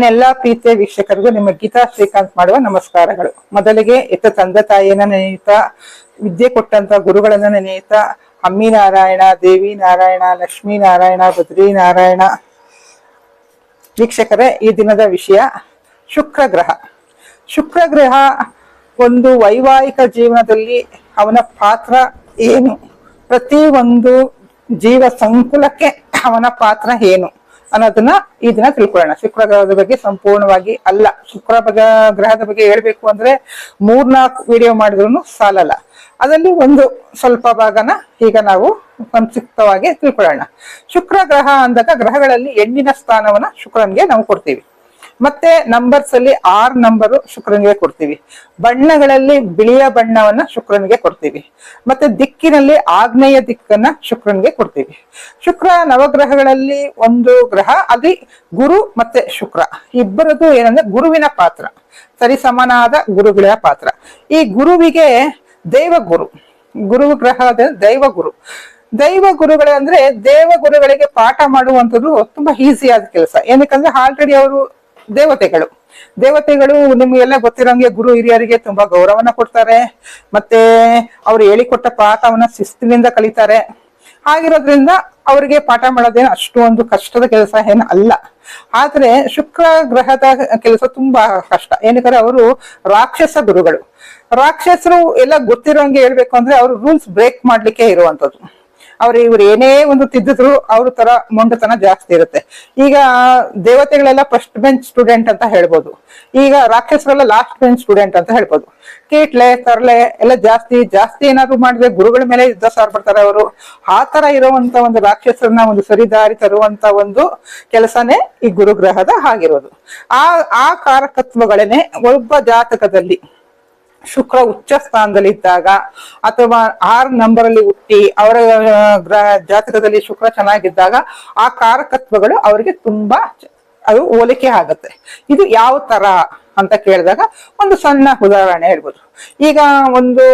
ನನ್ನ ಎಲ್ಲಾ ಪ್ರೀತಿಯ ವೀಕ್ಷಕರಿಗೂ ನಿಮ್ಮ ಗೀತಾ ಶ್ರೀಕಾಂತ್ ಮಾಡುವ ನಮಸ್ಕಾರಗಳು. ಮೊದಲಿಗೆ ಎತ್ತ ತಂದೆ ತಾಯಿಯನ್ನ ನೆನೆಯುತ್ತಾ, ವಿದ್ಯೆ ಕೊಟ್ಟಂತ ಗುರುಗಳನ್ನ ನೆನೆಯುತ್ತಾ ಅಮ್ಮಿ ನಾರಾಯಣ, ದೇವಿ ನಾರಾಯಣ, ಲಕ್ಷ್ಮೀ ನಾರಾಯಣ, ಬದ್ರಿ ನಾರಾಯಣ. ವೀಕ್ಷಕರೇ, ಈ ದಿನದ ವಿಷಯ ಶುಕ್ರ ಗ್ರಹ ಶುಕ್ರ ಗ್ರಹ ಒಂದು ವೈವಾಹಿಕ ಜೀವನದಲ್ಲಿ ಅವನ ಪಾತ್ರ ಏನು? ಪ್ರತಿ ಒಂದು ಜೀವ ಸಂಕುಲಕ್ಕೆ ಅವನ ಪಾತ್ರ ಏನು? ಅನ್ನೋದನ್ನ ಈ ದಿನ ತಿಳ್ಕೊಳ್ಳೋಣ. ಶುಕ್ರ ಗ್ರಹದ ಬಗ್ಗೆ ಸಂಪೂರ್ಣವಾಗಿ ಅಲ್ಲ. ಶುಕ್ರ ಗ್ರಹದ ಬಗ್ಗೆ ಹೇಳ್ಬೇಕು ಅಂದ್ರೆ ಮೂರ್ನಾಲ್ಕು ವಿಡಿಯೋ ಮಾಡಿದ್ರು ಸಾಲಲ್ಲ. ಅದರಲ್ಲಿ ಒಂದು ಸ್ವಲ್ಪ ಭಾಗನ ಈಗ ನಾವು ಸಂಕ್ಷಿಪ್ತವಾಗಿ ತಿಳ್ಕೊಳ್ಳೋಣ. ಶುಕ್ರ ಗ್ರಹ ಅಂದಾಗ ಗ್ರಹಗಳಲ್ಲಿ ಹೆಣ್ಣಿನ ಸ್ಥಾನವನ್ನ ಶುಕ್ರನ್ಗೆ ನಾವು ಕೊಡ್ತೀವಿ. ಮತ್ತೆ ನಂಬರ್ಸ್ ಅಲ್ಲಿ ಆರ್ ನಂಬರು ಶುಕ್ರನಿಗೆ ಕೊಡ್ತೀವಿ. ಬಣ್ಣಗಳಲ್ಲಿ ಬಿಳಿಯ ಬಣ್ಣವನ್ನ ಶುಕ್ರನಿಗೆ ಕೊಡ್ತೀವಿ. ಮತ್ತೆ ದಿಕ್ಕಿನಲ್ಲಿ ಆಗ್ನೇಯ ದಿಕ್ಕನ್ನ ಶುಕ್ರನಿಗೆ ಕೊಡ್ತೀವಿ. ಶುಕ್ರ ನವಗ್ರಹಗಳಲ್ಲಿ ಒಂದು ಗ್ರಹ, ಅಲ್ಲಿ ಗುರು ಮತ್ತೆ ಶುಕ್ರ. ಇಬ್ಬರದು ಏನಂದ್ರೆ ಗುರುವಿನ ಪಾತ್ರ. ಸರಿ ಸಮನಾದ ಗುರುಗಳ ಪಾತ್ರ. ಈ ಗುರುವಿಗೆ ದೈವಗುರು. ಗುರು ಗುರು ದೈವಗುರು. ದೈವ ಗುರುಗಳೇ ಅಂದ್ರೆ ದೇವ ಗುರುಗಳಿಗೆ ಪಾಠ ಮಾಡುವಂಥದ್ದು ತುಂಬಾ ಈಸಿ ಆದ ಕೆಲಸ. ಏನಕ್ಕಂದ್ರೆ ಆಲ್ರೆಡಿ ಅವರು ದೇವತೆಗಳು. ದೇವತೆಗಳು ನಿಮ್ಗೆಲ್ಲ ಗೊತ್ತಿರೋಂಗೆ ಗುರು ಹಿರಿಯರಿಗೆ ತುಂಬಾ ಗೌರವನ ಕೊಡ್ತಾರೆ. ಮತ್ತೆ ಅವ್ರು ಹೇಳಿಕೊಟ್ಟ ಪಾಠವನ್ನ ಶಿಸ್ತಿನಿಂದ ಕಲಿತಾರೆ. ಆಗಿರೋದ್ರಿಂದ ಅವರಿಗೆ ಪಾಠ ಮಾಡೋದೇನು ಅಷ್ಟೊಂದು ಕಷ್ಟದ ಕೆಲಸ ಏನು ಅಲ್ಲ. ಆದ್ರೆ ಶುಕ್ರ ಗ್ರಹದ ಕೆಲಸ ತುಂಬಾ ಕಷ್ಟ. ಏನಕ್ಕಂದ್ರೆ ಅವರು ರಾಕ್ಷಸ ಗುರುಗಳು. ರಾಕ್ಷಸರು ಎಲ್ಲ ಗೊತ್ತಿರೋಂಗೆ ಹೇಳ್ಬೇಕು ಅಂದ್ರೆ ಅವರು ರೂಲ್ಸ್ ಬ್ರೇಕ್ ಮಾಡ್ಲಿಕ್ಕೆ ಇರುವಂತದ್ದು. ಅವ್ರು ಇವ್ರು ಏನೇ ಒಂದು ತಿದ್ದಿದ್ರು ಅವ್ರ ತರ ಮೊಂಡತನ ಜಾಸ್ತಿ ಇರುತ್ತೆ. ಈಗ ದೇವತೆಗಳೆಲ್ಲ ಫಸ್ಟ್ ಬೆಂಚ್ ಸ್ಟೂಡೆಂಟ್ ಅಂತ ಹೇಳ್ಬೋದು. ಈಗ ರಾಕ್ಷಸರೆಲ್ಲ ಲಾಸ್ಟ್ ಬೆಂಚ್ ಸ್ಟೂಡೆಂಟ್ ಅಂತ ಹೇಳ್ಬೋದು. ಕೀಟ್ಲೆ, ತರಲೆ ಎಲ್ಲ ಜಾಸ್ತಿ ಜಾಸ್ತಿ ಏನಾದ್ರು ಮಾಡಿದ್ರೆ ಗುರುಗಳ ಮೇಲೆ ಯುದ್ಧ ಸಾರ್ಬಿಡ್ತಾರೆ ಅವರು. ಆ ತರ ಇರುವಂತ ಒಂದು ರಾಕ್ಷಸರನ್ನ ಒಂದು ಸರಿದಾರಿ ತರುವಂತ ಒಂದು ಕೆಲಸನೇ ಈ ಗುರುಗ್ರಹದ ಆಗಿರೋದು ಆ ಆ ಕಾರಕತ್ವಗಳೇನೆ ಒಬ್ಬ ಜಾತಕದಲ್ಲಿ ಶುಕ್ರ ಉಚ್ಚ ಸ್ಥಾನದಲ್ಲಿ ಇದ್ದಾಗ ಅಥವಾ ಆರ್ ನಂಬರ್ ಅಲ್ಲಿ ಹುಟ್ಟಿ ಅವರ ಜಾತಕದಲ್ಲಿ ಶುಕ್ರ ಚೆನ್ನಾಗಿದ್ದಾಗ ಆ ಕಾರಕತ್ವಗಳು ಅವರಿಗೆ ತುಂಬಾ ಅದು ಹೋಲಿಕೆ ಆಗುತ್ತೆ. ಇದು ಯಾವ ತರ ಅಂತ ಕೇಳಿದಾಗ ಒಂದು ಸಣ್ಣ ಉದಾಹರಣೆ ಹೇಳ್ಬೋದು. ಈಗ ಒಂದು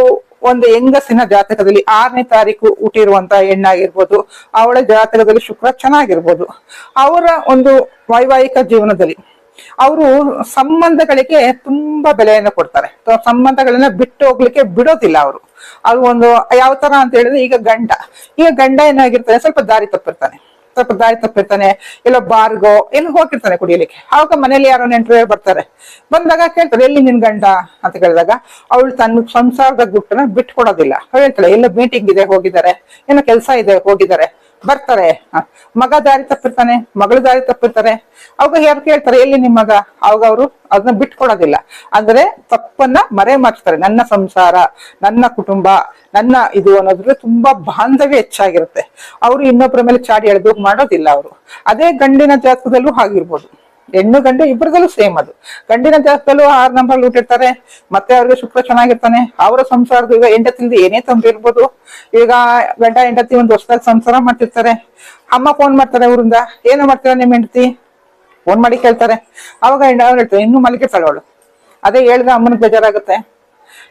ಒಂದು ಹೆಂಗಸಿನ ಜಾತಕದಲ್ಲಿ ಆರನೇ ತಾರೀಕು ಹುಟ್ಟಿರುವಂತ ಹೆಣ್ಣಾಗಿರ್ಬೋದು, ಅವಳ ಜಾತಕದಲ್ಲಿ ಶುಕ್ರ ಚೆನ್ನಾಗಿರ್ಬೋದು. ಅವರ ಒಂದು ವೈವಾಹಿಕ ಜೀವನದಲ್ಲಿ ಅವರು ಸಂಬಂಧಗಳಿಗೆ ತುಂಬಾ ಬೆಲೆಯನ್ನು ಕೊಡ್ತಾರೆ. ಸಂಬಂಧಗಳನ್ನ ಬಿಟ್ಟು ಹೋಗ್ಲಿಕ್ಕೆ ಬಿಡೋದಿಲ್ಲ ಅವರು. ಅದು ಒಂದು ಯಾವ ತರ ಅಂತ ಹೇಳಿದ್ರೆ ಈಗ ಗಂಡ. ಈಗ ಗಂಡ ಏನಾಗಿರ್ತಾನೆ ಸ್ವಲ್ಪ ದಾರಿ ತಪ್ಪಿರ್ತಾನೆ. ಸ್ವಲ್ಪ ದಾರಿ ತಪ್ಪಿರ್ತಾನೆ, ಎಲ್ಲೋ ಬಾರ್ಗೋ, ಎಲ್ಲಿ ಹೋಗಿರ್ತಾನೆ ಕುಡಿಯಲಿಕ್ಕೆ. ಆವಾಗ ಮನೇಲಿ ಯಾರೋ ನೆಂಟರು ಬರ್ತಾರೆ. ಬಂದಾಗ ಕೇಳ್ತಾರೆ, ಎಲ್ಲಿ ನಿನ್ ಗಂಡ? ಅಂತ ಕೇಳಿದಾಗ, ಅವಳು ತನ್ನ ಸಂಸಾರದ ಗುಟ್ಟನ್ನ ಬಿಟ್ಕೊಡೋದಿಲ್ಲ. ಕೊಡೋದಿಲ್ಲ ಹೇಳ್ತಾಳೆ ಎಲ್ಲ ಮೀಟಿಂಗ್ ಇದೆ ಹೋಗಿದ್ದಾರೆ. ಏನೋ ಕೆಲಸ ಇದೆ, ಹೋಗಿದ್ದಾರೆ. ಬರ್ತಾರೆ. ಮಗ ದಾರಿ ತಪ್ಪಿರ್ತಾನೆ, ಮಗಳು ದಾರಿ ತಪ್ಪಿರ್ತಾರೆ. ಅವಾಗ ಯಾರು ಕೇಳ್ತಾರೆ, ಎಲ್ಲಿ ನಿಮ್ಮ ಮಗ? ಅವಾಗ ಅವರು ಅದನ್ನ ಬಿಟ್ಕೊಡೋದಿಲ್ಲ. ಅಂದ್ರೆ ತಪ್ಪನ್ನ ಮರೆ ಮಾಡ್ತಾರೆ ನನ್ನ ಸಂಸಾರ, ನನ್ನ ಕುಟುಂಬ, ನನ್ನ ಇದು ಅನ್ನೋದ್ರ ತುಂಬಾ ಬಾಂಧವ್ಯ ಹೆಚ್ಚಾಗಿರುತ್ತೆ. ಅವರು ಇನ್ನೊಬ್ಬರ ಮೇಲೆ ಚಾಡಿ ಎಳೆದು ಮಾಡೋದಿಲ್ಲ ಅವರು. ಅದೇ ಗಂಡಿನ ಜಾತಕದಲ್ಲೂ ಆಗಿರ್ಬೋದು ಹೆಣ್ಣು ಗಂಡು ಇಬ್ಬರದಲ್ಲೂ ಸೇಮ್ ಅದು. ಗಂಡಿನ ಜಾಗದಲ್ಲೂ ಆರು ನಂಬರ್ ಹುಟ್ಟಿರ್ತಾರೆ ಮತ್ತೆ ಅವ್ರಿಗೆ ಶುಕ್ರ ಚೆನ್ನಾಗಿರ್ತಾನೆ. ಅವರ ಸಂಸಾರದ ಈಗ ಹೆಂಡತಿಲಿ ಏನೇ ತೊಂದರೆ ಇರ್ಬೋದು. ಈಗ ಗಂಡ ಹೆಂಡತಿ ಒಂದು ಹೊಸದಾಗಿ ಸಂಸಾರ ಮಾಡ್ತಿರ್ತಾರೆ. ಅಮ್ಮ ಫೋನ್ ಮಾಡ್ತಾರೆ ಊರಿಂದ, ಏನು ಮಾಡ್ತೀರಾ ನಿಮ್ಮ ಹೆಂಡತಿ? ಫೋನ್ ಮಾಡಿ ಕೇಳ್ತಾರೆ. ಅವಾಗ ಹೆಂಡ ಅವ್ರು ಹೇಳ್ತಾರೆ ಇನ್ನೂ ಮಲಗಿರ್ತಾಳೆ ಅವಳು. ಅದೇ ಹೇಳ್ದೆ ಅಮ್ಮನಿಗೆ ಬೇಜಾರಾಗುತ್ತೆ.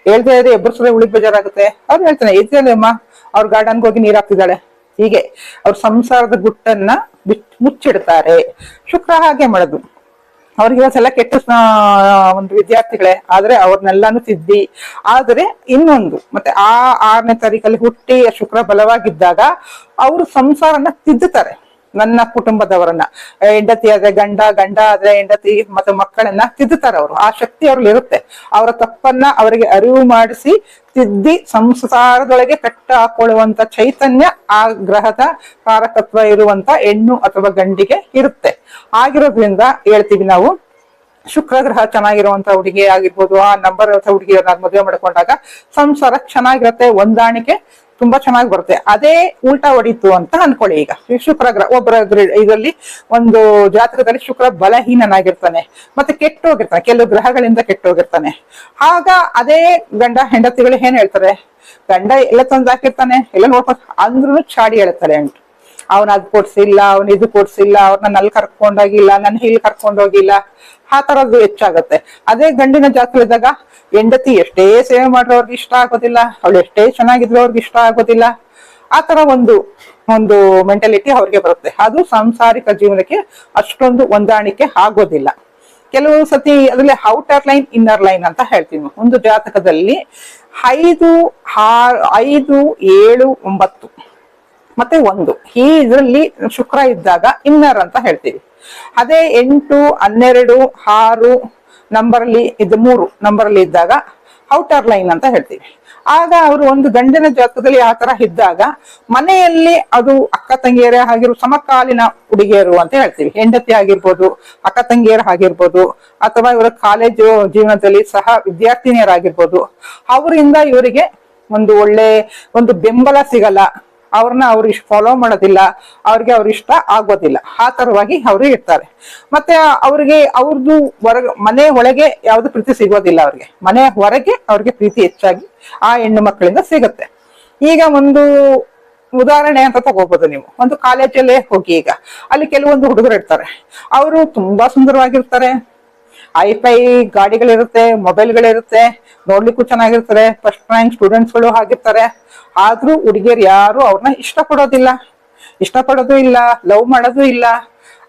ಹೇಳ್ದೆ ಇದ್ರೆ ಸಲ ಉಳಿದ ಬೇಜಾರಾಗುತ್ತೆ. ಅವ್ರು ಹೇಳ್ತಾನೆ ಇದ್ರಲ್ಲಿ ಅಮ್ಮ? ಅವ್ರ ಗಾರ್ಡನ್ಗೆ ಹೋಗಿ ನೀರು ಹಾಕ್ತಿದ್ದಾಳೆ. ಹೀಗೆ ಅವ್ರ ಸಂಸಾರದ ಗುಟ್ಟನ್ನ ಬಿಟ್ ಮುಚ್ಚಿಡ್ತಾರೆ. ಶುಕ್ರ ಹಾಗೆ ಮಾಡೋದು ಅವ್ರಿಗೆ ಒಂದ್ಸಲ ಕೆಟ್ಟ ಒಂದು ವಿದ್ಯಾರ್ಥಿಗಳೇ, ಆದ್ರೆ ಅವ್ರನ್ನೆಲ್ಲಾನು ತಿದ್ದಿ. ಆದ್ರೆ ಇನ್ನೊಂದು, ಮತ್ತೆ ಆ ಆರನೇ ತಾರೀಕಲ್ಲಿ ಹುಟ್ಟಿ ಶುಕ್ರ ಬಲವಾಗಿದ್ದಾಗ ಅವರು ಸಂಸಾರನ ತಿದ್ದುತ್ತಾರೆ. ನನ್ನ ಕುಟುಂಬದವರನ್ನ ಹೆಂಡತಿ ಆದ್ರೆ ಗಂಡ ಗಂಡ ಆದ್ರೆ ಹೆಂಡತಿ ಮತ್ತೆ ಮಕ್ಕಳನ್ನ ತಿದ್ದುತ್ತಾರೆ ಅವರು. ಆ ಶಕ್ತಿ ಅವ್ರಲ್ಲಿ ಇರುತ್ತೆ. ಅವರ ತಪ್ಪನ್ನ ಅವರಿಗೆ ಅರಿವು ಮಾಡಿಸಿ ತಿದ್ದಿ ಸಂಸಾರದೊಳಗೆ ಕಟ್ಟ ಹಾಕೊಳ್ಳುವಂತ ಚೈತನ್ಯ ಆ ಗ್ರಹದ ಕಾರಕತ್ವ ಇರುವಂತ ಹೆಣ್ಣು ಅಥವಾ ಗಂಡಿಗೆ ಇರುತ್ತೆ. ಆಗಿರೋದ್ರಿಂದ ಹೇಳ್ತೀವಿ ನಾವು, ಶುಕ್ರ ಗ್ರಹ ಚೆನ್ನಾಗಿರುವಂತ ಹುಡುಗಿ ಆಗಿರ್ಬೋದು, ಆ ನಂಬರ್ ಹುಡುಗಿಯನ್ನ ಮದುವೆ ಮಾಡ್ಕೊಂಡಾಗ ಸಂಸಾರ ಚೆನ್ನಾಗಿರುತ್ತೆ, ಹೊಂದಾಣಿಕೆ ತುಂಬಾ ಚೆನ್ನಾಗಿ ಬರುತ್ತೆ. ಅದೇ ಉಲ್ಟಾ ಹೊಡಿತು ಅಂತ ಅನ್ಕೊಳ್ಳಿ ಈಗ. ಶುಕ್ರ ಗ್ರಹ ಒಬ್ಬರ ಇದರಲ್ಲಿ ಒಂದು ಜಾತಕದಲ್ಲಿ ಶುಕ್ರ ಬಲಹೀನನಾಗಿರ್ತಾನೆ. ಮತ್ತೆ ಕೆಟ್ಟೋಗಿರ್ತಾನೆ. ಕೆಲವು ಗ್ರಹಗಳಿಂದ ಕೆಟ್ಟೋಗಿರ್ತಾನೆ. ಆಗ ಅದೇ ಗಂಡ ಹೆಂಡತಿಗಳು ಏನ್ ಹೇಳ್ತಾರೆ? ಗಂಡ ಎಲ್ಲ ತಂದಾಕಿರ್ತಾನೆ ಎಲ್ಲ ನೋಡ್ಕೊ ಅಂದ್ರೂ ಚಾಡಿ ಹೇಳ್ತಾರೆ ಅಂಟು. ಅವನ್ ಅದ್ ಕೊಡ್ಸಿಲ್ಲ, ಅವ್ನ ಇದು ಕೊಡ್ಸಿಲ್ಲ ಅವ್ರನ್ನ ಅಲ್ಲಿ ಕರ್ಕೊಂಡೋಗಿಲ್ಲ ನನ್ನ ಇಲ್ಲಿ ಕರ್ಕೊಂಡೋಗಿಲ್ಲ. ಆ ತರದ್ದು ಹೆಚ್ಚಾಗತ್ತೆ. ಅದೇ ಗಂಡಿನ ಜಾತ್ರೆದಾಗ ಹೆಂಡತಿ ಎಷ್ಟೇ ಸೇವೆ ಮಾಡ್ರೆ ಅವ್ರಿಗೆ ಇಷ್ಟ ಆಗೋದಿಲ್ಲ, ಅವಳು ಎಷ್ಟೇ ಚೆನ್ನಾಗಿದ್ರು ಅವ್ರಿಗೆ ಇಷ್ಟ ಆಗೋದಿಲ್ಲ. ಆ ತರ ಒಂದು ಒಂದು ಮೆಂಟಾಲಿಟಿ ಅವ್ರಿಗೆ ಬರುತ್ತೆ. ಅದು ಸಾಂಸಾರಿಕ ಜೀವನಕ್ಕೆ ಅಷ್ಟೊಂದು ಹೊಂದಾಣಿಕೆ ಆಗೋದಿಲ್ಲ. ಕೆಲವು ಸತಿ ಅದ್ರಲ್ಲಿ ಔಟರ್ ಲೈನ್ ಇನ್ನರ್ ಲೈನ್ ಅಂತ ಹೇಳ್ತೀನಿ. ಒಂದು ಜಾತಕದಲ್ಲಿ ಐದು ಆರು, ಐದು, ಏಳು, ಒಂಬತ್ತು. ಮತ್ತೆ ಒಂದು. ಈ ಇದರಲ್ಲಿ ಶುಕ್ರ ಇದ್ದಾಗ ಇನ್ನರ್ ಅಂತ ಹೇಳ್ತೀವಿ. ಅದೇ ಎಂಟು, ಹನ್ನೆರಡು, ಆರು ನಂಬರ್ ಅಲ್ಲಿ ಇದು ಮೂರು ನಂಬರ್ ಅಲ್ಲಿ ಇದ್ದಾಗ ಔಟರ್ ಲೈನ್ ಅಂತ ಹೇಳ್ತೀವಿ. ಆಗ ಅವರು ಒಂದು ಗಂಡನ ಜಾತಕದಲ್ಲಿ ಆ ತರ ಇದ್ದಾಗ ಮನೆಯಲ್ಲಿ ಅದು ಅಕ್ಕ ತಂಗಿಯರೇ ಆಗಿರೋ, ಸಮಕಾಲೀನ ಹುಡುಗಿಯರು ಅಂತ ಹೇಳ್ತೀವಿ. ಹೆಂಡತಿ ಆಗಿರ್ಬೋದು, ಅಕ್ಕ ತಂಗಿಯರ ಆಗಿರ್ಬೋದು, ಅಥವಾ ಇವರ ಕಾಲೇಜು ಜೀವನದಲ್ಲಿ ಸಹ ವಿದ್ಯಾರ್ಥಿನಿಯರಾಗಿರ್ಬೋದು, ಅವರಿಂದ ಇವರಿಗೆ ಒಂದು ಒಳ್ಳೆ ಒಂದು ಬೆಂಬಲ ಸಿಗಲ್ಲ. ಅವ್ರನ್ನ ಅವ್ರು ಫಾಲೋ ಮಾಡೋದಿಲ್ಲ, ಅವ್ರಿಗೆ ಅವ್ರ ಇಷ್ಟ ಆಗೋದಿಲ್ಲ. ಆ ತರವಾಗಿ ಅವರು ಇರ್ತಾರೆ. ಮತ್ತೆ ಅವ್ರಿಗೆ ಅವ್ರದ್ದು ಹೊರಗೆ, ಮನೆ ಒಳಗೆ ಯಾವ್ದು ಪ್ರೀತಿ ಸಿಗೋದಿಲ್ಲ ಅವ್ರಿಗೆ. ಮನೆ ಹೊರಗೆ ಅವ್ರಿಗೆ ಪ್ರೀತಿ ಹೆಚ್ಚಾಗಿ ಆ ಹೆಣ್ಣು ಮಕ್ಕಳಿಂದ ಸಿಗುತ್ತೆ. ಈಗ ಒಂದು ಉದಾಹರಣೆ ಅಂತ ತಗೋಬಹುದು ನೀವು. ಒಂದು ಕಾಲೇಜಲ್ಲೇ ಹೋಗಿ ಈಗ. ಅಲ್ಲಿ ಕೆಲವೊಂದು ಹುಡುಗರು ಇರ್ತಾರೆ. ಅವರು ತುಂಬಾ ಸುಂದರವಾಗಿರ್ತಾರೆ. ಐಫೈ ಗಾಡಿಗಳಿರುತ್ತೆ, ಮೊಬೈಲ್ಗಳಿರುತ್ತೆ, ನೋಡ್ಲಿಕ್ಕೂ ಚೆನ್ನಾಗಿರ್ತಾರೆ ಫಸ್ಟ್ ರ್ಯಾಂಕ್ ಸ್ಟೂಡೆಂಟ್ಸ್ಗಳು ಆಗಿರ್ತಾರೆ ಆದ್ರೂ ಹುಡುಗಿಯರು ಯಾರು ಅವ್ರನ್ನ ಇಷ್ಟಪಡೋದಿಲ್ಲ. ಇಷ್ಟಪಡೋದು ಇಲ್ಲ ಲವ್ ಮಾಡೋದು ಇಲ್ಲ.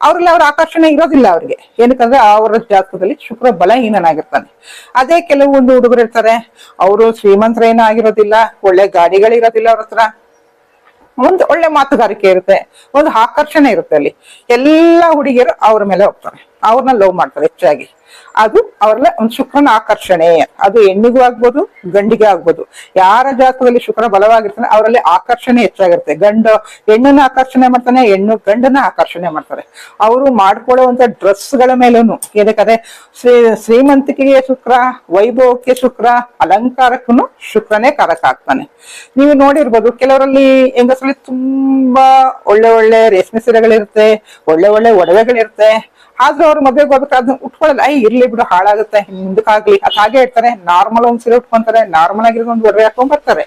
ಅವ್ರಲ್ಲಿ ಅವ್ರ ಆಕರ್ಷಣೆ ಇರೋದಿಲ್ಲ ಅವ್ರಿಗೆ. ಏನಕ್ಕಂದ್ರೆ ಅವರ ಜಾತಕದಲ್ಲಿ ಶುಕ್ರ ಬಲಹೀನನಾಗಿರ್ತಾನೆ. ಅದೇ ಕೆಲವೊಂದು ಹುಡುಗರು ಇರ್ತಾರೆ. ಅವರು ಶ್ರೀಮಂತರೇನೂ ಆಗಿರೋದಿಲ್ಲ, ಒಳ್ಳೆ ಗಾಡಿಗಳಿರೋದಿಲ್ಲ ಅವ್ರ ಹತ್ರ. ಒಂದು ಒಳ್ಳೆ ಮಾತುಗಾರಿಕೆ ಇರುತ್ತೆ. ಒಂದು ಆಕರ್ಷಣೆ ಇರುತ್ತೆ ಅಲ್ಲಿ. ಎಲ್ಲ ಹುಡುಗಿಯರು ಅವ್ರ ಮೇಲೆ ಹೋಗ್ತಾರೆ. ಅವ್ರನ್ನ ಲವ್ ಮಾಡ್ತಾರೆ ಹೆಚ್ಚಾಗಿ. ಅದು ಅವ್ರಲ್ಲ ಒಂದು ಶುಕ್ರನ ಆಕರ್ಷಣೆ. ಅದು ಹೆಣ್ಣಿಗೂ ಆಗ್ಬೋದು, ಗಂಡಿಗೆ ಆಗ್ಬೋದು. ಯಾರ ಜಾತಕದಲ್ಲಿ ಶುಕ್ರ ಬಲವಾಗಿರ್ತಾನೆ ಅವರಲ್ಲಿ ಆಕರ್ಷಣೆ ಹೆಚ್ಚಾಗಿರುತ್ತೆ. ಗಂಡು, ಹೆಣ್ಣನ್ನ ಆಕರ್ಷಣೆ ಮಾಡ್ತಾನೆ, ಹೆಣ್ಣು ಗಂಡನ ಆಕರ್ಷಣೆ ಮಾಡ್ತಾರೆ. ಅವರು ಮಾಡ್ಕೊಳ್ಳುವಂತ ಡ್ರೆಸ್ಗಳ ಮೇಲೂ ಏನಕ್ಕೆ ಶ್ರೀ, ಶ್ರೀಮಂತಿಕೆಗೆ ಶುಕ್ರ, ವೈಭವಕ್ಕೆ ಶುಕ್ರ ಅಲಂಕಾರಕ್ಕೂ ಶುಕ್ರನೇ ಕಾರಕ ಆಗ್ತಾನೆ. ನೀವು ನೋಡಿರ್ಬೋದು, ಕೆಲವರಲ್ಲಿ ಹೆಂಗಸರಲ್ಲಿ ತುಂಬಾ ಒಳ್ಳೆ ಒಳ್ಳೆ ರೇಷ್ಮೆ ಸೀರೆಗಳಿರುತ್ತೆ, ಒಳ್ಳೆ ಒಳ್ಳೆ ಒಡವೆಗಳಿರುತ್ತೆ ಆದ್ರೂ ಅವ್ರ ಮದ್ವೆಗೆ ಹೋಗ್ಬೇಕಾದ್ರೆ ಉಟ್ಕೊಳ್ಳಲ್ಲ. ಐ ಇರ್ಲಿ ಬಿಡು, ಹಾಳಾಗುತ್ತೆ. ಮುಂದಕ್ಕಾಗ್ಲಿ ಅದ್ ಹಾಗೆ ಇರ್ತಾರೆ. ನಾರ್ಮಲ್ ಒಂದ್ ಸೀರೆ ಉಟ್ಕೊಂತಾರೆ. ನಾರ್ಮಲ್ ಆಗಿರೋ ಒಂದು ಒಡವೆ ಹಾಕೊಂಡ್ ಬರ್ತಾರೆ.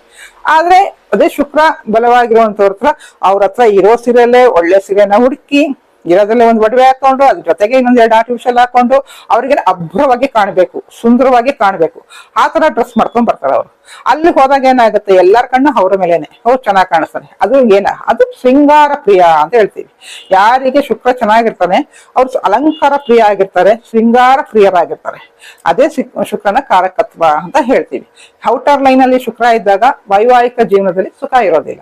ಆದ್ರೆ ಅದೇ ಶುಕ್ರ ಬಲವಾಗಿರುವಂತವ್ರ ಹತ್ರ ಅವ್ರ ಹತ್ರ ಇರೋ ಸೀರೆಲ್ಲೇ ಒಳ್ಳೆ ಸೀರೆನ ಹುಡುಕಿ ಇರೋದ್ರಲ್ಲೇ ಒಂದು ಒಡವೆ ಹಾಕೊಂಡು, ಅದ್ರ ಜೊತೆಗೆ ಇನ್ನೊಂದ್ ಎರಡು ಆರ್ಟಿಫಿಷಿಯಲ್ ಹಾಕೊಂಡು ಅವ್ರಿಗೆ ಅಭ್ರವಾಗಿ ಕಾಣಬೇಕು, ಸುಂದರವಾಗಿ ಕಾಣಬೇಕು. ಆ ತರ ಡ್ರೆಸ್ ಮಾಡ್ಕೊಂಡ್ ಬರ್ತಾರೆ ಅವ್ರು. ಅಲ್ಲಿ ಹೋದಾಗ ಏನಾಗುತ್ತೆ? ಎಲ್ಲರ ಕಣ್ಣು ಅವ್ರ ಮೇಲೇನೆ. ಅವ್ರು ಚೆನ್ನಾಗಿ ಕಾಣಿಸ್ತಾನೆ. ಅದು ಏನ? ಅದು ಶೃಂಗಾರ ಪ್ರಿಯ ಅಂತ ಹೇಳ್ತೀವಿ. ಯಾರಿಗೆ ಶುಕ್ರ ಚೆನ್ನಾಗಿರ್ತಾನೆ, ಅವ್ರು ಅಲಂಕಾರ ಪ್ರಿಯ ಆಗಿರ್ತಾರೆ, ಶೃಂಗಾರ ಪ್ರಿಯರಾಗಿರ್ತಾರೆ. ಅದೇ ಶುಕ್ರನ ಕಾರಕತ್ವ ಅಂತ ಹೇಳ್ತೀವಿ. ಔಟರ್ ಲೈನ್ ಅಲ್ಲಿ ಶುಕ್ರ ಇದ್ದಾಗ ವೈವಾಹಿಕ ಜೀವನದಲ್ಲಿ ಸುಖ ಇರೋದಿಲ್ಲ.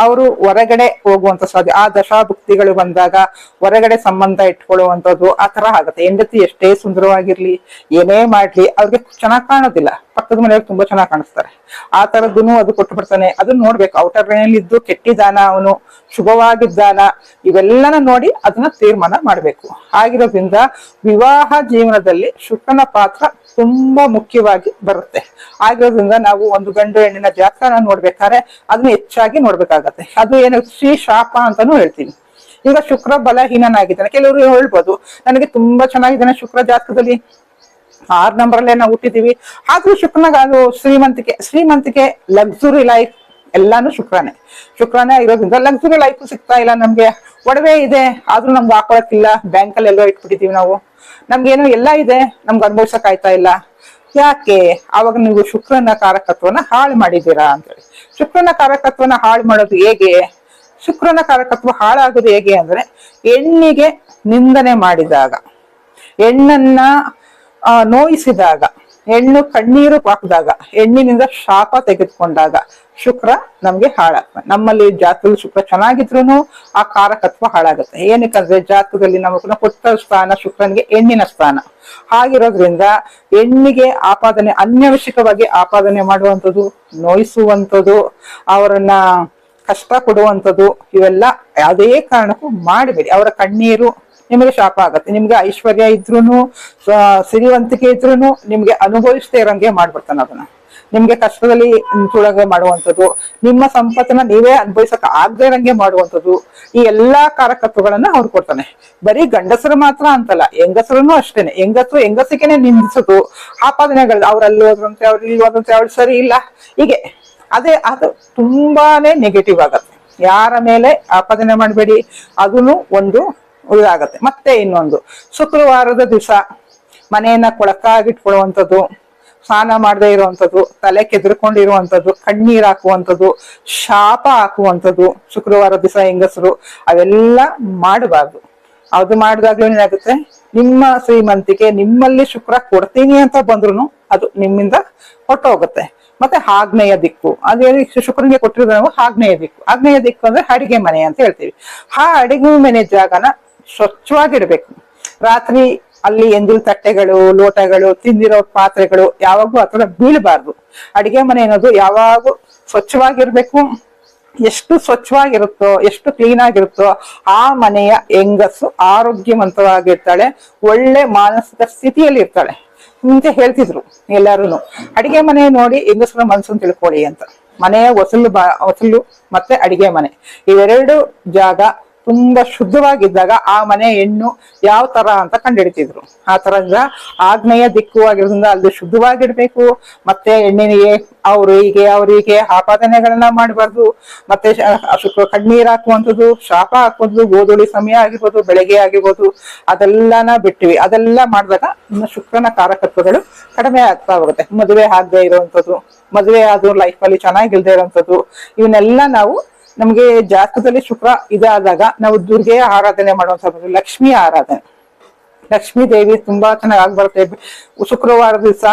ಅವರು ಹೊರಗಡೆ ಹೋಗುವಂತ ಸಾಧ್ಯ, ಆ ದಶಾಭುಕ್ತಿಗಳು ಬಂದಾಗ ಹೊರಗಡೆ ಸಂಬಂಧ ಇಟ್ಕೊಳ್ಳುವಂಥದ್ದು ಆ ತರ ಆಗುತ್ತೆ. ಹೆಂಡತಿ ಎಷ್ಟೇ ಸುಂದರವಾಗಿರ್ಲಿ, ಏನೇ ಮಾಡ್ಲಿ, ಅವ್ರಿಗೆ ಚೆನ್ನಾಗಿ ಕಾಣೋದಿಲ್ಲ. ಪಕ್ಕದ ಮನೆಯವ್ರು ತುಂಬಾ ಚೆನ್ನಾಗಿ ಕಾಣಿಸ್ತಾರೆ. ಆ ತರದ್ದು ಅದು ಕೊಟ್ಟು ಬಿಡ್ತಾನೆ. ಅದನ್ನ ನೋಡ್ಬೇಕು. ಔಟರ್ ಇದ್ದು ಕೆಟ್ಟಿದ್ದಾನ ಅವನು, ಶುಭವಾಗಿದ್ದಾನ, ಇವೆಲ್ಲನ ನೋಡಿ ಅದನ್ನ ತೀರ್ಮಾನ ಮಾಡಬೇಕು. ಆಗಿರೋದ್ರಿಂದ ವಿವಾಹ ಜೀವನದಲ್ಲಿ ಶುಕ್ರನ ಪಾತ್ರ ತುಂಬಾ ಮುಖ್ಯವಾಗಿ ಬರುತ್ತೆ. ಆಗಿರೋದ್ರಿಂದ ನಾವು ಒಂದು ಗಂಡು ಹೆಣ್ಣಿನ ಜಾತಕನ ನೋಡ್ಬೇಕಾದ್ರೆ ಅದನ್ನ ಹೆಚ್ಚಾಗಿ ನೋಡ್ಬೇಕಾಗತ್ತೆ. ಅದು ಏನು ಶ್ರೀ ಶಾಪ ಅಂತಾನು ಹೇಳ್ತೀನಿ. ಈಗ ಶುಕ್ರ ಬಲಹೀನಾಗಿದ್ದಾನೆ ಕೆಲವರು ಹೇಳ್ಬೋದು, ನನಗೆ ತುಂಬಾ ಚೆನ್ನಾಗಿದ್ದಾನೆ ಶುಕ್ರ ಜಾತಕದಲ್ಲಿ. ಆರ್ ನಂಬರ್ ಅಲ್ಲೇ ನಾವು ಹುಟ್ಟಿದೀವಿ ಆದ್ರೂ ಶುಕ್ರನಾಗ ಅದು ಶ್ರೀಮಂತಿಕೆ ಶ್ರೀಮಂತಿಕೆ ಲಕ್ಸುರಿ ಲೈಫ್ ಎಲ್ಲಾನು ಶುಕ್ರನೇ. ಶುಕ್ರನೇ ಇರೋದ್ರಿಂದ ಲಕ್ಸುರಿ ಲೈಫ್ ಸಿಗ್ತಾ ಇಲ್ಲ ನಮ್ಗೆ. ಒಡವೆ ಇದೆ, ಆದ್ರೂ ನಮ್ಗೆ ಹಾಕೊಳಕ್ಕಿಲ್ಲ. ಬ್ಯಾಂಕಲ್ಲಿ ಎಲ್ಲೋ ಇಟ್ಬಿಟ್ಟಿದೀವಿ ನಾವು. ನಮ್ಗೇನು ಎಲ್ಲ ಇದೆ, ನಮ್ಗೆ ಅನುಭವಿಸಕ್ ಆಯ್ತಾ ಇಲ್ಲ. ಯಾಕೆ? ಅವಾಗ ನೀವು ಶುಕ್ರನ ಕಾರಕತ್ವನ ಹಾಳು ಮಾಡಿದ್ದೀರಾ ಅಂತೇಳಿ. ಶುಕ್ರನ ಕಾರಕತ್ವನ ಹಾಳು ಮಾಡೋದು ಹೇಗೆ? ಶುಕ್ರನ ಕಾರಕತ್ವ ಹಾಳಾಗೋದು ಹೇಗೆ ಅಂದ್ರೆ ಹೆಣ್ಣಿಗೆ ನಿಂದನೆ ಮಾಡಿದಾಗ ಹೆಣ್ಣನ್ನ ನೋಯಿಸಿದಾಗ ಹೆಣ್ಣು ಕಣ್ಣೀರು ಹಾಕಿದಾಗ, ಹೆಣ್ಣಿನಿಂದ ಶಾಪ ತೆಗೆದುಕೊಂಡಾಗ ಶುಕ್ರ ನಮ್ಗೆ ಹಾಳಾಗ್ತದೆ. ನಮ್ಮಲ್ಲಿ ಜಾತಕದಲ್ಲಿ ಶುಕ್ರ ಚೆನ್ನಾಗಿದ್ರು ಆ ಕಾರಕತ್ವ ಹಾಳಾಗುತ್ತೆ. ಏನಕ್ಕಂದ್ರೆ ಜಾತಕದಲ್ಲಿ ನಮಗೂ ಪುತ್ರ ಸ್ಥಾನ ಶುಕ್ರನಿಗೆ ಹೆಣ್ಣಿನ ಸ್ಥಾನ. ಹಾಗಿರೋದ್ರಿಂದ ಹೆಣ್ಣಿಗೆ ಆಪಾದನೆ ಅನ್ಯವಶ್ಯಕವಾಗಿ ಆಪಾದನೆ ಮಾಡುವಂಥದ್ದು, ನೋಯಿಸುವಂಥದ್ದು, ಅವರನ್ನ ಕಷ್ಟ ಕೊಡುವಂಥದ್ದು, ಇವೆಲ್ಲ ಯಾವುದೇ ಕಾರಣಕ್ಕೂ ಮಾಡಬೇಡಿ. ಅವರ ಕಣ್ಣೀರು ನಿಮಗೆ ಶಾಪ ಆಗತ್ತೆ. ನಿಮ್ಗೆ ಐಶ್ವರ್ಯ ಇದ್ರೂನು ಸಿರಿವಂತಿಕೆ ಇದ್ರೂನು ನಿಮ್ಗೆ ಅನುಭವಿಸದೇ ಇರಂಗೆ ಮಾಡ್ಬಿಡ್ತಾನೆ ಅದನ್ನ. ನಿಮ್ಗೆ ಕಷ್ಟದಲ್ಲಿ ತುಳಗೆ ಮಾಡುವಂಥದ್ದು, ನಿಮ್ಮ ಸಂಪತ್ತನ್ನ ನೀವೇ ಅನುಭವಿಸಕ್ ಆಗದೆ ಇರಂಗೆ ಮಾಡುವಂಥದ್ದು, ಈ ಎಲ್ಲಾ ಕಾರಕತ್ವಗಳನ್ನ ಅವ್ರು ಕೊಡ್ತಾನೆ. ಬರೀ ಗಂಡಸರು ಮಾತ್ರ ಅಂತಲ್ಲ ಹೆಂಗಸರನ್ನು ಅಷ್ಟೇನೆ. ಹೆಂಗಸರು ಹೆಂಗಸಿಗೆನೆ ನಿಂದಿಸೋದು, ಆಪಾದನೆಗಳು, ಅವ್ರಲ್ಲಿ ಹೋದ್ರಂತೆ ಅವ್ರು ಇಲ್ಲಿ ಹೋದಂತೆ ಅವ್ರು ಸರಿ ಇಲ್ಲ. ಹೀಗೆ. ಅದೇ, ಅದು ತುಂಬಾನೇ ನೆಗೆಟಿವ್ ಆಗತ್ತೆ. ಯಾರ ಮೇಲೆ ಆಪಾದನೆ ಮಾಡಬೇಡಿ ಅದನ್ನು ಒಂದು ಇದಾಗತ್ತೆ. ಮತ್ತೆ ಇನ್ನೊಂದು, ಶುಕ್ರವಾರದ ದಿವಸ ಮನೆಯನ್ನ ಕೊಳಕಾಗಿಟ್ಕೊಳ್ಳುವಂಥದ್ದು, ಸ್ನಾನ ಮಾಡದೇ ಇರುವಂಥದ್ದು, ತಲೆ ಕೆದರ್ಕೊಂಡಿರುವಂಥದ್ದು, ಕಣ್ಣೀರು ಹಾಕುವಂಥದ್ದು, ಶಾಪ ಹಾಕುವಂಥದ್ದು ಶುಕ್ರವಾರ ದಿವಸ ಹೆಂಗಸರು, ಅವೆಲ್ಲ ಮಾಡಬಾರ್ದು. ಅದು ಮಾಡಿದಾಗ್ಲೂ ಏನಾಗುತ್ತೆ? ನಿಮ್ಮ ಶ್ರೀಮಂತಿಕೆ ನಿಮ್ಮಲ್ಲಿ ಶುಕ್ರ ಕೊಡ್ತೀನಿ ಅಂತ ಬಂದ್ರು ಅದು ನಿಮ್ಮಿಂದ ಹೊಟ್ಟೋಗುತ್ತೆ ಮತ್ತೆ ಆಗ್ನೇಯ ದಿಕ್ಕು, ಅದೇ ಶುಕ್ರನಿಗೆ ಕೊಟ್ಟಿರೋದು ನಾವು ಆಗ್ನೇಯ ದಿಕ್ಕು. ಆಗ್ನೇಯ ದಿಕ್ಕು ಅಂದ್ರೆ ಅಡಿಗೆ ಮನೆ ಅಂತ ಹೇಳ್ತೀವಿ. ಆ ಅಡಿಗೆ ಮನೆ ಜಾಗನ ಸ್ವಚ್ಛವಾಗಿಡ್ಬೇಕು ರಾತ್ರಿ ಅಲ್ಲಿ ಎಂದಿಲ್ ತಟ್ಟೆಗಳು, ಲೋಟಗಳು, ತಿಂದಿರೋ ಪಾತ್ರೆಗಳು ಯಾವಾಗೂ ಥರ ಬೀಳಬಾರ್ದು. ಅಡಿಗೆ ಮನೆ ಅನ್ನೋದು ಯಾವಾಗೂ ಸ್ವಚ್ಛವಾಗಿರ್ಬೇಕು. ಎಷ್ಟು ಸ್ವಚ್ಛವಾಗಿರುತ್ತೋ, ಎಷ್ಟು ಕ್ಲೀನ್ ಆಗಿರುತ್ತೋ ಆ ಮನೆಯ ಹೆಂಗಸು ಆರೋಗ್ಯವಂತವಾಗಿರ್ತಾಳೆ. ಒಳ್ಳೆ ಮಾನಸಿಕ ಸ್ಥಿತಿಯಲ್ಲಿ ಇರ್ತಾಳೆ. ಮುಂಚೆ ಹೇಳ್ತಿದ್ರು ಎಲ್ಲರೂ ಅಡಿಗೆ ಮನೆ ನೋಡಿ ಹೆಂಗಸರ ಮನಸ್ಸನ್ನು ತಿಳ್ಕೊಳ್ಳಿ ಅಂತ. ಮನೆಯ ಒಸಲು ಬಾ, ಒಸಲು ಮತ್ತೆ ಅಡಿಗೆ ಮನೆ. ಇವೆರಡು ಜಾಗ ತುಂಬಾ ಶುದ್ಧವಾಗಿದ್ದಾಗ ಆ ಮನೆ ಹೆಣ್ಣು ಯಾವ ತರ ಅಂತ ಕಂಡುಹಿಡಿತಿದ್ರು ಆ ತರ ಆಗ್ನೇಯ ದಿಕ್ಕು ಆಗಿರೋದ್ರಿಂದ ಅಲ್ಲಿ ಶುದ್ಧವಾಗಿಡ್ಬೇಕು ಮತ್ತೆ ಹೆಣ್ಣಿನಿಗೆ ಅವ್ರು ಹೀಗೆ ಅವ್ರು ಹೀಗೆ ಆಪಾದನೆಗಳನ್ನ ಮಾಡಬಾರ್ದು. ಮತ್ತೆ ಶುಕ್ರ ಕಣ್ಣೀರ್ ಹಾಕುವಂಥದ್ದು, ಶಾಪ ಹಾಕುವಂಥದ್ದು, ಗೋಧೂಳಿ ಸಮಯ ಆಗಿರ್ಬೋದು, ಬೆಳಗ್ಗೆ ಆಗಿರ್ಬೋದು, ಅದೆಲ್ಲನ ಬಿಟ್ಟಿವಿ. ಅದೆಲ್ಲ ಮಾಡಿದಾಗ ಶುಕ್ರನ ಕಾರಕತ್ವಗಳು ಕಡಿಮೆ ಆಗ್ತಾ ಹೋಗುತ್ತೆ. ಮದುವೆ ಆಗದೆ ಇರುವಂಥದ್ದು, ಮದುವೆ ಆದ್ರೂ ಲೈಫಲ್ಲಿ ಚೆನ್ನಾಗಿಲ್ದೇ ಇರುವಂಥದ್ದು, ಇವನ್ನೆಲ್ಲ ನಾವು ನಮ್ಗೆ ಜಾತಕದಲ್ಲಿ ಶುಕ್ರ ಇದಾದಾಗ ನಾವು ದುರ್ಗೆಯ ಆರಾಧನೆ ಮಾಡುವಂತ ಲಕ್ಷ್ಮಿಯ ಆರಾಧನೆ. ಲಕ್ಷ್ಮೀ ದೇವಿ ತುಂಬಾ ಚೆನ್ನಾಗಿ ಆಗಿ ಬರುತ್ತೆ. ಶುಕ್ರವಾರ ದಿವಸ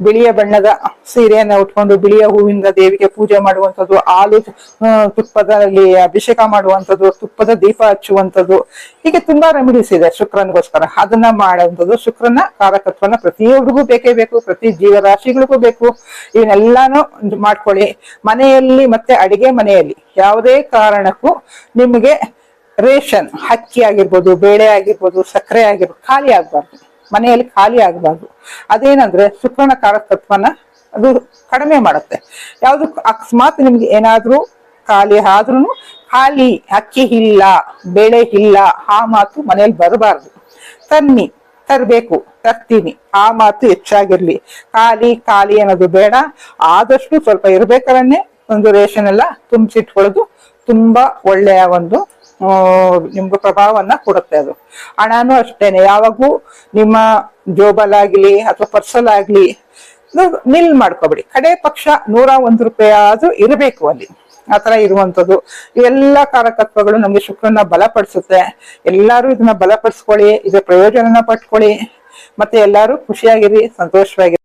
ಬಿಳಿಯ ಬಣ್ಣದ ಸೀರೆಯನ್ನ ಉಟ್ಕೊಂಡು ಬಿಳಿಯ ಹೂವಿಂದ ದೇವಿಗೆ ಪೂಜೆ ಮಾಡುವಂಥದ್ದು, ಹಾಲು ತುಪ್ಪದಲ್ಲಿ ಅಭಿಷೇಕ ಮಾಡುವಂಥದ್ದು, ತುಪ್ಪದ ದೀಪ ಹಚ್ಚುವಂಥದ್ದು, ಹೀಗೆ ತುಂಬಾ ರೆಮಿಡೀಸ್ ಇದೆ ಶುಕ್ರನಿಗೋಸ್ಕರ. ಅದನ್ನ ಮಾಡುವಂಥದ್ದು ಶುಕ್ರನ ಕಾರಕತ್ವನ ಪ್ರತಿಯೊಬ್ಬರಿಗೂ ಬೇಕೇ ಬೇಕು, ಪ್ರತಿ ಜೀವರಾಶಿಗಳಿಗೂ ಬೇಕು. ಇವನ್ನೆಲ್ಲಾನು ಮಾಡ್ಕೊಳ್ಳಿ. ಮನೆಯಲ್ಲಿ ಮತ್ತೆ ಅಡಿಗೆ ಮನೆಯಲ್ಲಿ ಯಾವುದೇ ಕಾರಣಕ್ಕೂ ನಿಮಗೆ ರೇಷನ್, ಅಕ್ಕಿ ಆಗಿರ್ಬೋದು, ಬೇಳೆ ಆಗಿರ್ಬೋದು, ಸಕ್ಕರೆ ಆಗಿರ್ಬೋದು, ಖಾಲಿ ಆಗಬಾರ್ದು. ಮನೆಯಲ್ಲಿ ಖಾಲಿ ಆಗಬಾರ್ದು. ಅದೇನಂದ್ರೆ ಶುಕ್ರನ ಕಾರಕತ್ವನ ಅದು ಕಡಿಮೆ ಮಾಡುತ್ತೆ. ಯಾವುದು ಅಕಸ್ಮಾತ್ ನಿಮ್ಗೆ ಏನಾದ್ರೂ ಖಾಲಿ ಆದ್ರೂ ಖಾಲಿ, ಅಕ್ಕಿ ಇಲ್ಲ, ಬೇಳೆ ಇಲ್ಲ, ಆ ಮಾತು ಮನೆಯಲ್ಲಿ ಬರಬಾರ್ದು. ತನ್ನಿ, ತರಬೇಕು, ತರ್ತೀನಿ, ಆ ಮಾತು ಹೆಚ್ಚಾಗಿರ್ಲಿ. ಖಾಲಿ ಖಾಲಿ ಅನ್ನೋದು ಬೇಡ. ಆದಷ್ಟು ಸ್ವಲ್ಪ ಇರ್ಬೇಕಾರನ್ನೇ ಒಂದು ರೇಷನ್ ಎಲ್ಲ ತುಂಬಿಸಿಟ್ಕೊಳ್ಳೋದು ತುಂಬಾ ಒಳ್ಳೆಯ ಒಂದು ನಿಮ್ಗೆ ಪ್ರಭಾವವನ್ನ ಕೊಡುತ್ತೆ ಅದು. ಹಣನೂ ಅಷ್ಟೇನೆ. ಯಾವಾಗೂ ನಿಮ್ಮ ಜೋಬಲಾಗ್ಲಿ ಅಥವಾ ಪರ್ಸಲ್ ಆಗ್ಲಿ ಇದು ನಿಲ್ ಮಾಡ್ಕೊಬಿಡಿ. ಕಡೆ ಪಕ್ಷ ನೂರ ಒಂದು ರೂಪಾಯಿ ಆದ್ರೂ ಇರಬೇಕು ಅಲ್ಲಿ. ಆ ತರ ಇರುವಂತದ್ದು ಎಲ್ಲ ಕಾರಕತ್ವಗಳು ನಮ್ಗೆ ಶುಕ್ರನ ಬಲಪಡಿಸುತ್ತೆ. ಎಲ್ಲಾರು ಇದನ್ನ ಬಲಪಡಿಸ್ಕೊಳ್ಳಿ, ಇದ್ರ ಪ್ರಯೋಜನನ ಪಟ್ಕೊಳ್ಳಿ. ಮತ್ತೆ ಎಲ್ಲಾರು ಖುಷಿಯಾಗಿರಿ, ಸಂತೋಷವಾಗಿರಿ.